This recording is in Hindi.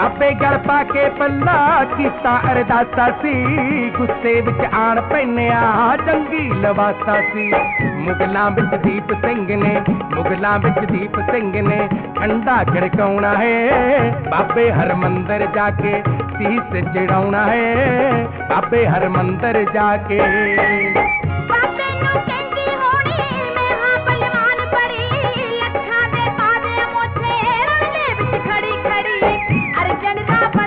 बाबे गल पा के पला किता अरदासा सी गुस्से आन पहने चंकी लवासा सी मुगलां बिच दीप सिंह ने मुगलों बिच दीप सिंह ने अंडा गड़का है बाबे हर मंदिर जाके तीस चढ़ा है बाबे हर मंदिर जाके जनता